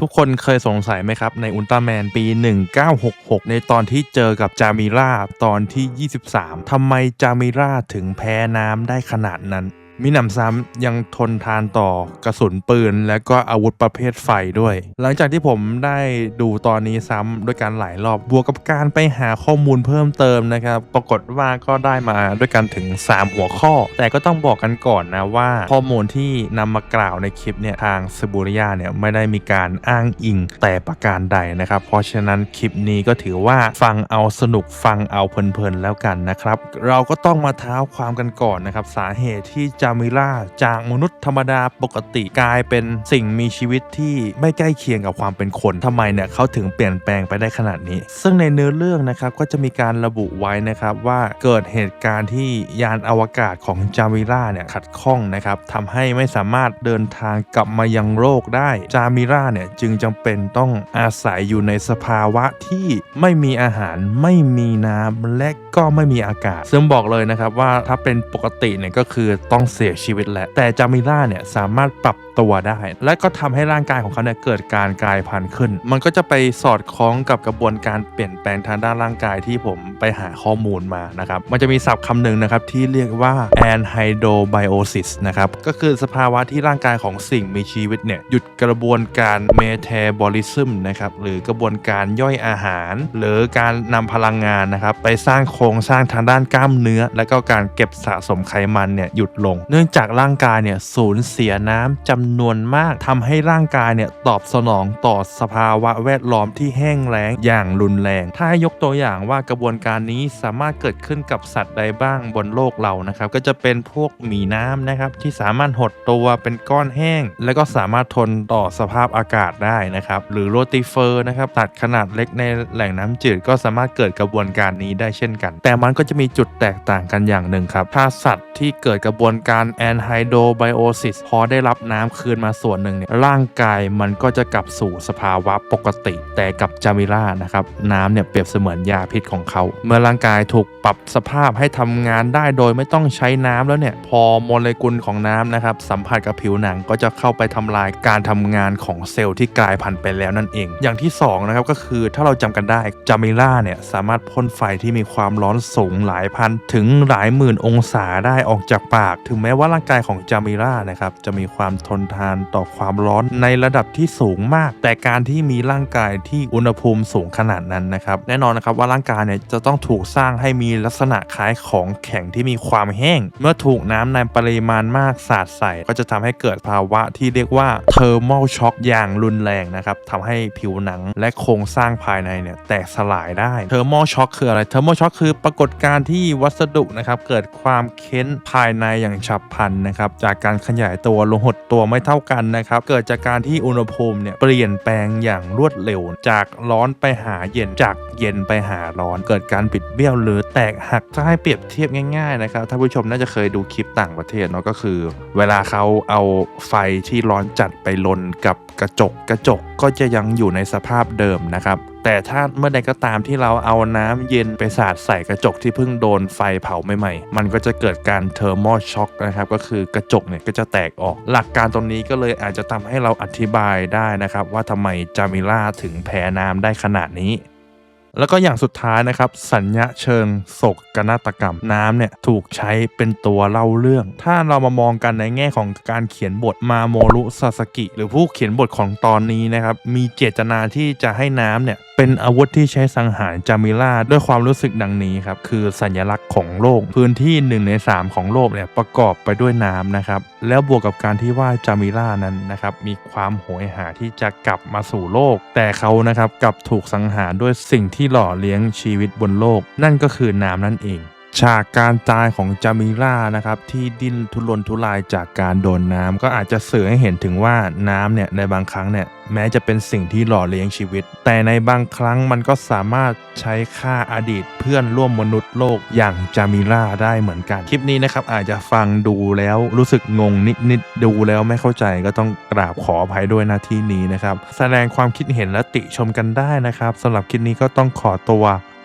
ทุกคนเคยสงสัยไหมครับ ในอุลตร้าแมนปี 1966 ในตอนที่เจอกับจามิราตอนที่ 23ทำไมจามิราถึงแพ้น้ำได้ขนาดนั้น มีหนำซ้ำยังทนทานต่อกระสุนปืน และก็อาวุธประเภทไฟด้วย หลังจากที่ผมได้ดูตอนนี้ซ้ำด้วยการหลายรอบบวกกับการไปหาข้อมูลเพิ่มเติมนะครับ ปรากฏว่าก็ได้มาด้วยกันถึง 3 หัวข้อ แต่ก็ต้องบอกกันก่อนนะว่าข้อมูลที่นำมากล่าวในคลิปเนี่ยทางซบูริยาเนี่ยไม่ได้มีการอ้างอิงแต่ประการใดนะครับ เพราะฉะนั้นคลิปนี้ก็ถือว่าฟังเอาสนุกฟังเอาเพลินๆแล้วกันนะครับ เราก็ต้องมาเท้าความกันก่อนนะครับสาเหตุที่จามิล่าจากมนุษย์ธรรมดาปกติกลายเป็นสิ่งมีชีวิตที่ไม่ใกล้เคียงกับความเป็นคนทำไมเนี่ยเขาถึงเปลี่ยนแปลงไปได้ขนาดนี้ ซึ่งในเนื้อเรื่องนะครับก็จะมีการระบุไว้นะครับว่าเกิดเหตุการณ์ที่ยานอวกาศของจามิล่าเนี่ยขัดข้องนะครับทำให้ไม่สามารถเดินทางกลับมายังโลกได้จามิล่าเนี่ยจึงจำเป็นต้องอาศัยอยู่ในสภาวะที่ไม่มีอาหารไม่มีน้ำและก็ไม่มีอากาศ ซึ่งบอกเลยนะครับว่าถ้าเป็นปกติเนี่ยก็คือต้องเสียชีวิตแหละ แต่จามิล่าเนี่ยสามารถปรับตัวได้ และก็ทำให้ร่างกายของเขาเนี่ยเกิดการกลายพันธุ์ขึ้น มันก็จะไปสอดคล้องกับกระบวนการเปลี่ยนแปลงทางด้านร่างกายที่ผมไปหาข้อมูลมานะครับ มันจะมีศัพท์คำหนึ่งนะครับที่เรียกว่า anhydrobiosis นะครับ ก็คือสภาวะที่ร่างกายของสิ่งมีชีวิตเนี่ยหยุดกระบวนการ metabolism นะครับหรือกระบวนการย่อยอาหาร หรือการนำพลังงานนะครับไปสร้างโครงสร้างทางด้านกล้ามเนื้อ และก็การเก็บสะสมไขมันเนี่ยหยุดลงเนื่องจากร่างกายเนี่ยสูญเสียน้ำจำนวนมากทำให้ร่างกายเนี่ยตอบสนองต่อสภาวะแวดล้อมที่แห้งแล้งอย่างรุนแรง ถ้าให้ยกตัวอย่างว่ากระบวนการนี้สามารถเกิดขึ้นกับสัตว์ใดบ้างบนโลกเรานะครับก็จะเป็นพวกหมีน้ำนะครับที่สามารถหดตัวเป็นก้อนแห้ง และก็สามารถทนต่อสภาพอากาศได้นะครับหรือโรติเฟอร์นะครับสัตว์ขนาดเล็กในแหล่งน้ำจืดก็สามารถเกิดกระบวนการนี้ได้เช่นกัน แต่มันก็จะมีจุดแตกต่างกันอย่างหนึ่งครับถ้าสัตว์ที่เกิดกระบวนการ anhydrobiosis พอได้รับน้ำคืนมาส่วนหนึ่งเนี่ยร่างกายมันก็จะกลับสู่สภาวะปกติ แต่กับจามิล่านะครับน้ำเนี่ยเปรียบเสมือนยาพิษของเขา เมื่อร่างกายถูกปรับสภาพให้ทำงานได้โดยไม่ต้องใช้น้ำแล้วเนี่ยพอโมเลกุลของน้ำนะครับสัมผัสกับผิวหนังก็จะเข้าไปทำลายการทำงานของเซลล์ที่กลายพันธุ์ไปแล้วนั่นเอง อย่างที่สองนะครับก็คือถ้าเราจำกันได้จามิล่าเนี่ยสามารถพ่นไฟที่มีความร้อนสูงหลายพันถึงหลายหมื่นองศาได้ออกจากปากถึงแม้ว่าร่างกายของจามิล่านะครับจะมีความทนทานต่อความร้อนในระดับที่สูงมาก แต่การที่มีร่างกายที่อุณหภูมิสูงขนาดนั้นนะครับแน่นอนนะครับว่าร่างกายเนี่ยจะต้องถูกสร้างให้มีลักษณะคล้ายของแข็งที่มีความแห้ง เมื่อถูกน้ำในปริมาณมากสาดใส่ ก็จะทำให้เกิดภาวะที่เรียกว่าเทอร์มอลช็อคอย่างรุนแรงนะครับทำให้ผิวหนังและโครงสร้างภายในเนี่ยแตกสลายได้เทอร์มอลช็อคคืออะไรเทอร์มอลช็อคคือปรากฏการณ์ที่วัสดุนะครับเกิดความเค้นภายในอย่างฉับพลันนะครับจากการขยายตัวลงหดตัวไม่เท่ากันนะครับเกิดจากการที่อุณหภูมิเนี่ยเปลี่ยนแปลงอย่างรวดเร็ว จากร้อนไปหาเย็นจากเย็นไปหาร้อน เกิดการบิดเบี้ยวหรือแตกหักถ้าให้เปรียบเทียบง่ายๆนะครับท่านผู้ชมน่าจะเคยดูคลิปต่างประเทศเนาะก็คือ เวลาเขาเอาไฟที่ร้อนจัดไปลนกับกระจกกระจกก็จะยังอยู่ในสภาพเดิมนะครับ แต่ถ้าเมื่อใดก็ตามที่เราเอาน้ำเย็นไปสาดใส่กระจกที่เพิ่งโดนไฟเผาใหม่ๆ มันก็จะเกิดการเทอร์โมช็อคนะครับ ก็คือกระจกเนี่ยก็จะแตกออก หลักการตรงนี้ก็เลยอาจจะทำให้เราอธิบายได้นะครับ ว่าทำไมจามิล่าถึงแพ้น้ำได้ขนาดนี้แล้วก็อย่างสุดท้ายนะครับ สัญญาเชิงโศกนาฏกรรมน้ำเนี่ยถูกใช้เป็นตัวเล่าเรื่อง ถ้าเรามามองกันในแง่ของการเขียนบทมาโมรุซาสกิ หรือผู้เขียนบทของตอนนี้นะครับ มีเจตนาที่จะให้น้ำเนี่ย เป็นอาวุธที่ใช้สังหารจามิล่าด้วยความรู้สึกดังนี้ครับ คือสัญลักษณ์ของโลก พื้นที่ 1 ใน 3 ของโลกเนี่ยประกอบไปด้วยน้ำนะครับ แล้วบวกกับการที่ว่าจามิล่านั้นนะครับ มีความโหยหาที่จะกลับมาสู่โลก แต่เขานะครับกลับถูกสังหารด้วยสิ่งที่หล่อเลี้ยงชีวิตบนโลก นั่นก็คือน้ำนั่นเอง ฉากการตายของจามิล่านะครับที่ดิ้นทุรนทุรายจากการโดนน้ำก็อาจจะสื่อให้เห็นถึงว่าน้ำเนี่ยในบางครั้งเนี่ยแม้จะเป็นสิ่งที่หล่อเลี้ยงชีวิต แต่ในบางครั้งมันก็สามารถใช้ฆ่าอดีตเพื่อนร่วมมนุษย์โลกอย่างจามิล่าได้เหมือนกันคลิปนี้นะครับอาจจะฟังดูแล้วรู้สึกงงนิดๆดูแล้วไม่เข้าใจก็ต้องกราบขออภัยด้วยนะที่นี้นะครับแสดงความคิดเห็นและติชมกันได้นะครับสำหรับคลิปนี้ก็ต้องขอตัว